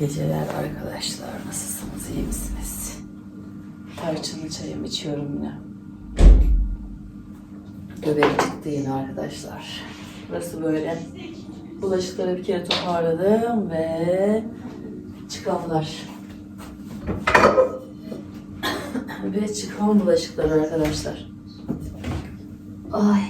geceler arkadaşlar. Nasılsınız? iyi misiniz? Tarçınlı çayımı içiyorum yine. Göbek çıktı yine arkadaşlar. Burası böyle. Bulaşıkları bir kere toparladım ve çıkanlar. ve çıkan bulaşıklar arkadaşlar. Ay.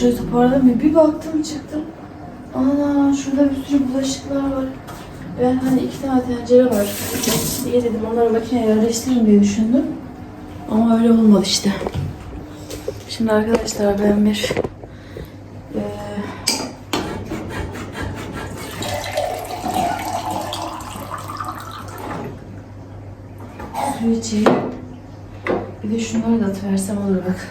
Şöyle toparlamıyor. Bir baktım çıktım. Ana şurada bir sürü bulaşıklar var. Ben hani iki tane tencere var. İyi dedim onları makineye yerleştiririm diye düşündüm. Ama öyle olmadı işte. Şimdi arkadaşlar ben bir eee su içeyim. Bir de şunları da atıversem olur bak.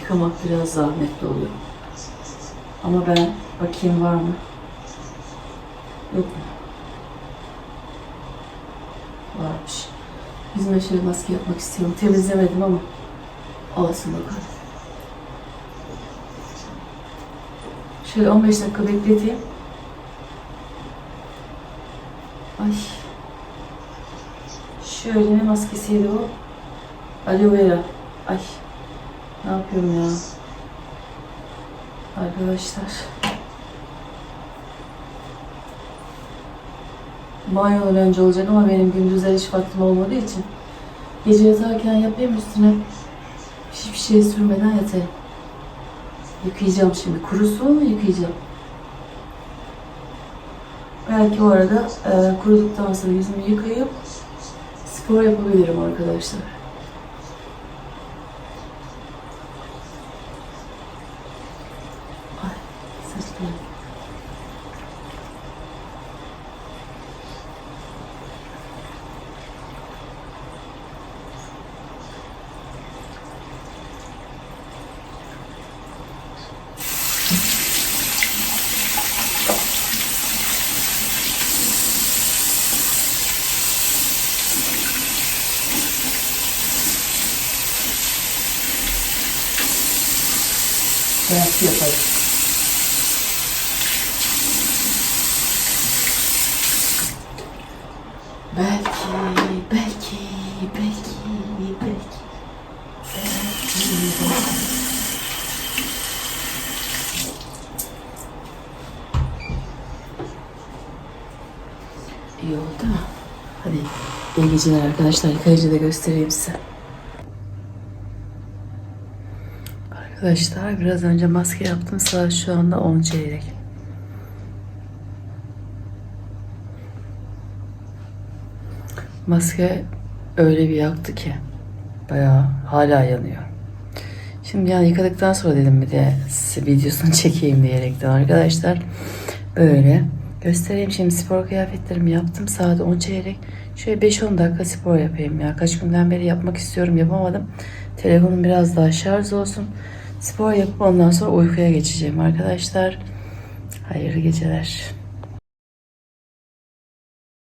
Yıkamak biraz zahmetli oluyor. Ama ben bakayım var mı? Yok mu? Varmış. Yüzüme şöyle maske yapmak istiyorum. Temizlemedim ama olsun bakalım. Şöyle 15 dakika bekleteyim. Ay. Şöyle ne maskesiydi bu? Aloe vera. Ay. Ne yapıyorum ya? Arkadaşlar. Banyodan önce olacak ama benim gündüzler hiç vaktim olmadığı için gece yatarken yapayım üstüne hiçbir şey sürmeden yatayım. Yıkayacağım şimdi. Kurusun yıkayacağım. Belki o arada e, kuruduktan sonra yüzümü yıkayıp spor yapabilirim arkadaşlar. Ay saçlarım. Belki İyi oldu mu? Hadi iyi geceler arkadaşlar. Yıkayıcı da göstereyim size. Arkadaşlar biraz önce maske yaptım. Saat şu anda 10 çeyrek. Maske öyle bir yaktı ki bayağı hala yanıyor. Şimdi yani yıkadıktan sonra dedim bir de size videosunu çekeyim diyerekten arkadaşlar. Böyle göstereyim şimdi spor kıyafetlerimi yaptım. Saat 10 çeyrek. Şöyle 5-10 dakika spor yapayım ya. Kaç günden beri yapmak istiyorum yapamadım. Telefonum biraz daha şarj olsun. Spor yapıp ondan sonra uykuya geçeceğim arkadaşlar. Hayırlı geceler.